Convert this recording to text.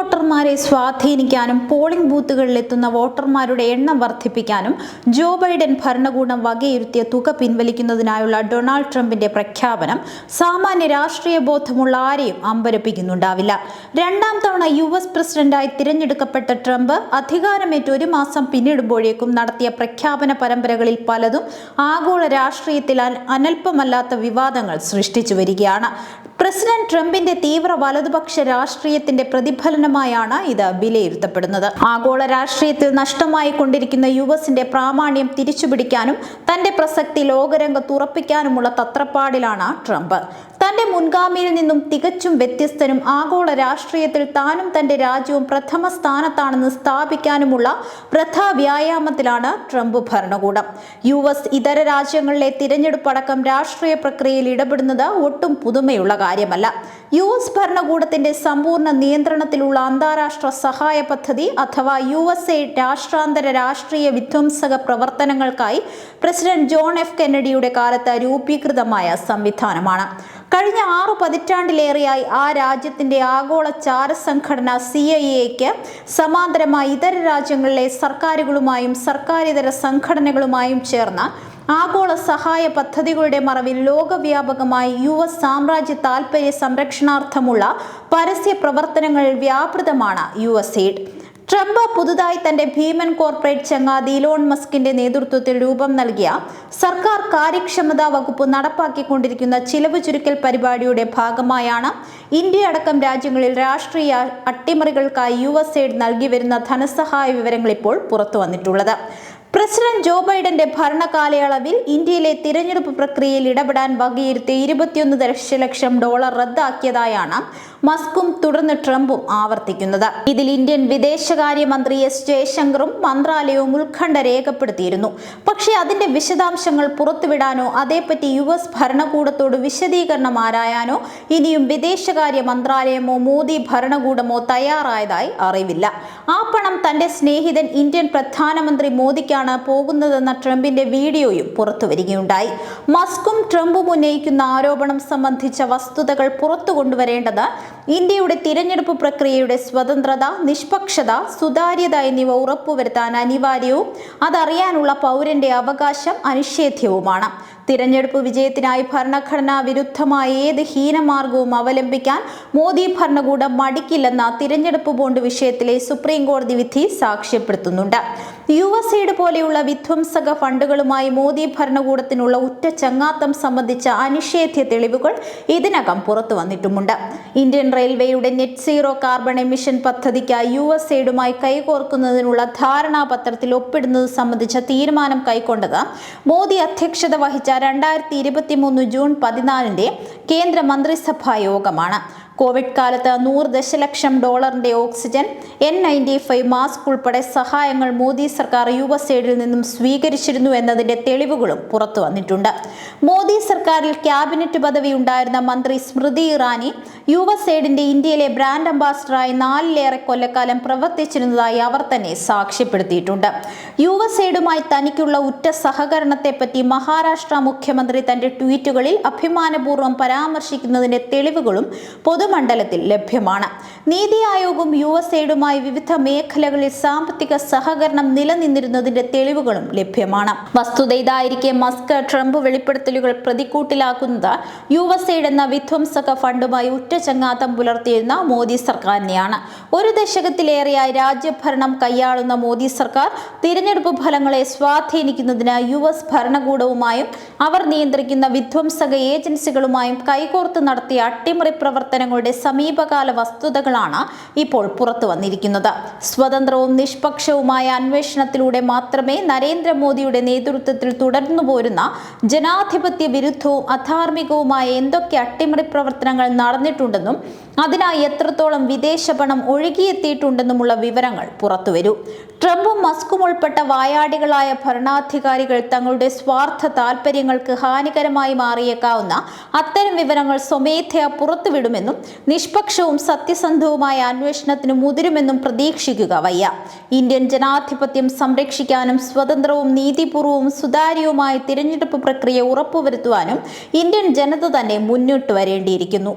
വോട്ടർമാരെ സ്വാധീനിക്കാനും പോളിംഗ് ബൂത്തുകളിലെത്തുന്ന വോട്ടർമാരുടെ എണ്ണം വർദ്ധിപ്പിക്കാനും ജോ ബൈഡൻ ഭരണകൂടം വകയിരുത്തിയ തുക പിൻവലിക്കുന്നതിനായുള്ള ഡൊണാൾഡ് ട്രംപിന്റെ പ്രഖ്യാപനം സാമാന്യ രാഷ്ട്രീയ ബോധമുള്ള ആരെയും അമ്പരപ്പിക്കുന്നുണ്ടാവില്ല. രണ്ടാം തവണ യു എസ് പ്രസിഡന്റായി തിരഞ്ഞെടുക്കപ്പെട്ട ട്രംപ് അധികാരമേറ്റ് ഒരു മാസം പിന്നിടുമ്പോഴേക്കും നടത്തിയ പ്രഖ്യാപന പരമ്പരകളിൽ പലതും ആഗോള രാഷ്ട്രീയത്തിൽ അനൽപ്പമല്ലാത്ത വിവാദങ്ങൾ സൃഷ്ടിച്ചു വരികയാണ്. പ്രസിഡന്റ് ട്രംപിന്റെ തീവ്ര വലതുപക്ഷ രാഷ്ട്രീയത്തിന്റെ പ്രതിഫലനമായാണ് ഇത് വിലയിരുത്തപ്പെടുന്നത്. ആഗോള രാഷ്ട്രീയത്തിൽ നഷ്ടമായി കൊണ്ടിരിക്കുന്ന യു എസിന്റെ പ്രാമാണ്യം തിരിച്ചുപിടിക്കാനും തന്റെ പ്രസക്തി ലോകരംഗത്ത് ഉറപ്പിക്കാനുമുള്ള തത്രപ്പാടിലാണ് ട്രംപ്. മുൻഗാമിയിൽ നിന്നും തികച്ചും വ്യത്യസ്തനും ആഗോള രാഷ്ട്രീയത്തിൽ താനും തന്റെ രാജ്യവും പ്രഥമ സ്ഥാനത്താണെന്ന് സ്ഥാപിക്കാനുമുള്ള വൃഥാ വ്യായാമത്തിലാണ് ട്രംപ് ഭരണകൂടം. യു എസ് ഇതര രാജ്യങ്ങളിലെ തിരഞ്ഞെടുപ്പടക്കം രാഷ്ട്രീയ പ്രക്രിയയിൽ ഇടപെടുന്നത് ഒട്ടും പുതുമയുള്ള കാര്യമല്ല. യു എസ് ഭരണകൂടത്തിന്റെ സമ്പൂർണ നിയന്ത്രണത്തിലുള്ള അന്താരാഷ്ട്ര സഹായ പദ്ധതി അഥവാ യു എസ് എ രാഷ്ട്രാന്തര രാഷ്ട്രീയ വിധ്വംസക പ്രവർത്തനങ്ങൾക്കായി പ്രസിഡന്റ് ജോൺ എഫ് കെന്നഡിയുടെ കാലത്ത് രൂപീകൃതമായ സംവിധാനമാണ്. കഴിഞ്ഞ ആറു പതിറ്റാണ്ടിലേറെയായി ആ രാജ്യത്തിന്റെ ആഗോള ചാരസംഘടന സി ഐ എക്ക് സമാന്തരമായി ഇതര രാജ്യങ്ങളിലെ സർക്കാരുകളുമായും സർക്കാരിതര സംഘടനകളുമായും ചേർന്ന ആഗോള സഹായ പദ്ധതികളുടെ മറവിൽ ലോകവ്യാപകമായി യു എസ് സാമ്രാജ്യ താൽപര്യ സംരക്ഷണാർത്ഥമുള്ള പരസ്യ പ്രവർത്തനങ്ങൾ വ്യാപൃതമാണ് യു എസ് എയ്ഡ്. ട്രംപ് പുതുതായി തന്റെ ഭീമൻ കോർപ്പറേറ്റ് ചങ്ങാതി ഇലോൺ മസ്കിന്റെ നേതൃത്വത്തിൽ രൂപം നൽകിയ സർക്കാർ കാര്യക്ഷമതാ വകുപ്പ് നടപ്പാക്കിക്കൊണ്ടിരിക്കുന്ന ചിലവ് ചുരുക്കൽ പരിപാടിയുടെ ഭാഗമായാണ് ഇന്ത്യ അടക്കം രാജ്യങ്ങളിൽ രാഷ്ട്രീയ അട്ടിമറികൾക്കായി യു എസ് എയ്ഡ് നൽകി വരുന്ന ധനസഹായ വിവരങ്ങൾ ഇപ്പോൾ പുറത്തു വന്നിട്ടുള്ളത്. പ്രസിഡന്റ് ജോ ബൈഡന്റെ ഭരണകാലയളവിൽ ഇന്ത്യയിലെ തിരഞ്ഞെടുപ്പ് പ്രക്രിയയിൽ ഇടപെടാൻ വകയിരുത്തിയ ഇരുപത്തിയൊന്ന് ദശലക്ഷം ഡോളർ റദ്ദാക്കിയതായാണ് മസ്കും തുടർന്ന് ട്രംപും ആവർത്തിക്കുന്നത്. ഇതിൽ ഇന്ത്യൻ വിദേശകാര്യമന്ത്രി എസ് ജയശങ്കറും മന്ത്രാലയവും ഉത്കണ്ഠ രേഖപ്പെടുത്തിയിരുന്നു. പക്ഷേ അതിന്റെ വിശദാംശങ്ങൾ പുറത്തുവിടാനോ അതേപ്പറ്റി യു എസ് ഭരണകൂടത്തോട് വിശദീകരണം ആരായാനോ ഇനിയും വിദേശകാര്യ മന്ത്രാലയമോ മോദി ഭരണകൂടമോ തയ്യാറായതായി അറിവില്ല. ആ പണം തന്റെ സ്നേഹിതൻ ഇന്ത്യൻ പ്രധാനമന്ത്രി മോദിക്കാണ് പോകുന്നതെന്ന ട്രംപിന്റെ വീഡിയോയും പുറത്തുവരികയുണ്ടായി മസ്കും ട്രംപും ഉന്നയിക്കുന്ന ആരോപണം സംബന്ധിച്ച വസ്തുതകൾ പുറത്തു കൊണ്ടുവരേണ്ടത് ഇന്ത്യയുടെ തിരഞ്ഞെടുപ്പ് പ്രക്രിയയുടെ സ്വതന്ത്രത നിഷ്പക്ഷത സുതാര്യത എന്നിവ ഉറപ്പുവരുത്താൻ അനിവാര്യവും അതറിയാനുള്ള പൗരന്റെ അവകാശം അനിഷേധ്യവുമാണ്. തിരഞ്ഞെടുപ്പ് വിജയത്തിനായി ഭരണഘടനാ വിരുദ്ധമായ ഏത് ഹീനമാർഗവും അവലംബിക്കാൻ മോദി ഭരണകൂടം മടിക്കില്ലെന്ന തിരഞ്ഞെടുപ്പ് ബോണ്ട് വിഷയത്തിലെ സുപ്രീം കോടതി വിധി സാക്ഷ്യപ്പെടുത്തുന്നുണ്ട്. യു എസ് എയ്ഡ് പോലെയുള്ള വിധ്വംസക ഫണ്ടുകളുമായി മോദി ഭരണകൂടത്തിനുള്ള ഉറ്റ ചങ്ങാത്തം സംബന്ധിച്ച അനിഷേധ്യ തെളിവുകൾ ഇതിനകം പുറത്തു വന്നിട്ടുമുണ്ട്. ഇന്ത്യൻ റെയിൽവേയുടെ നെറ്റ് സീറോ കാർബൺ എമിഷൻ പദ്ധതിക്കായി യു എസ് എയ്ഡുമായി കൈകോർക്കുന്നതിനുള്ള ധാരണാപത്രത്തിൽ ഒപ്പിടുന്നത് സംബന്ധിച്ച തീരുമാനം കൈക്കൊണ്ടത് മോദി അധ്യക്ഷത വഹിച്ച രണ്ടായിരത്തി ഇരുപത്തി മൂന്ന് ജൂൺ പതിനാലിന്റെ കേന്ദ്ര മന്ത്രിസഭാ യോഗമാണ്. കോവിഡ് കാലത്ത് നൂറ് ദശലക്ഷം ഡോളറിന്റെ oxygen N ninety five mask ഉൾപ്പെടെ സഹായങ്ങൾ മോദി സർക്കാർ യു എസ് എയ്ഡിൽ നിന്നും സ്വീകരിച്ചിരുന്നു എന്നതിന്റെ തെളിവുകളും പുറത്തു വന്നിട്ടുണ്ട്. മോദി സർക്കാരിൽ ക്യാബിനറ്റ് പദവി ഉണ്ടായിരുന്ന മന്ത്രി സ്മൃതി ഇറാനി യു എസ് എയ്ഡിന്റെ ഇന്ത്യയിലെ ബ്രാൻഡ് അംബാസിഡറായി നാലിലേറെ കൊല്ലക്കാലം പ്രവർത്തിച്ചിരുന്നതായി അവർ തന്നെ സാക്ഷ്യപ്പെടുത്തിയിട്ടുണ്ട്. യു എസ് എയ്ഡുമായി തനിക്കുള്ള ഉറ്റ സഹകരണത്തെപ്പറ്റി മഹാരാഷ്ട്ര മുഖ്യമന്ത്രി തന്റെ ട്വീറ്റുകളിൽ അഭിമാനപൂർവം പരാമർശിക്കുന്നതിന്റെ തെളിവുകളും പൊതുമണ്ഡലത്തിൽ ലഭ്യമാണ്. നീതി ആയോഗും യു എസ് എയ്ഡുമായി വിവിധ മേഖലകളിൽ സാമ്പത്തിക സഹകരണം നിലനിന്നിരുന്നതിന്റെ തെളിവുകളും ലഭ്യമാണ്. വസ്തുത ഇതായിരിക്കെ മസ്ക് ട്രംപ് വെളിപ്പെടുത്തലുകൾ പ്രതിക്കൂട്ടിലാക്കുന്നത് യു എസ് എയ്ഡ് എന്ന വിധ്വംസക ഫണ്ടുമായി ഉറ്റ ചങ്ങാത്തം പുലർത്തിയിരുന്ന മോദി സർക്കാരിനെയാണ്. ഒരു ദശകത്തിലേറെയായി രാജ്യഭരണം കൈയാളുന്ന മോദി സർക്കാർ തിരഞ്ഞെടുപ്പ് ഫലങ്ങളെ സ്വാധീനിക്കുന്നതിന് യു എസ് ഭരണകൂടവുമായും അവർ നിയന്ത്രിക്കുന്ന വിധ്വംസക ഏജൻസികളുമായും കൈകോർത്ത് നടത്തിയ അട്ടിമറി പ്രവർത്തനങ്ങളുടെ സമീപകാല വസ്തുതകളാണ് ഇപ്പോൾ പുറത്തു വന്നിരിക്കുന്നത്. സ്വതന്ത്രവും നിഷ്പക്ഷവുമായ അന്വേഷണത്തിലൂടെ മാത്രമേ നരേന്ദ്രമോദിയുടെ നേതൃത്വത്തിൽ തുടർന്നു പോരുന്ന ജനാധിപത്യ വിരുദ്ധവും അധാർമികവുമായ എന്തൊക്കെ അട്ടിമറി പ്രവർത്തനങ്ങൾ നടന്നിട്ടുണ്ടെന്നും അതിനായി എത്രത്തോളം വിദേശ പണം ഒഴുകിയെത്തിയിട്ടുണ്ടെന്നുമുള്ള വിവരങ്ങൾ പുറത്തുവരൂ ട്രംപും മസ്കും ഉൾപ്പെട്ട വായാടികളായ ഭരണാധികാരികൾ തങ്ങളുടെ സ്വാർത്ഥ താൽപ്പര്യങ്ങൾക്ക് ഹാനികരമായി മാറിയേക്കാവുന്ന അത്തരം വിവരങ്ങൾ സ്വമേധയാ പുറത്തുവിടുമെന്നും നിഷ്പക്ഷവും സത്യസന്ധവുമായ അന്വേഷണത്തിന് മുതിരുമെന്നും പ്രതീക്ഷിക്കുക വയ്യ. ഇന്ത്യൻ ജനാധിപത്യം സംരക്ഷിക്കാനും സ്വതന്ത്രവും നീതിപൂർവവും സുതാര്യവുമായ തിരഞ്ഞെടുപ്പ് പ്രക്രിയ ഉറപ്പുവരുത്തുവാനും ഇന്ത്യൻ ജനത തന്നെ മുന്നോട്ട് വരേണ്ടിയിരിക്കുന്നു.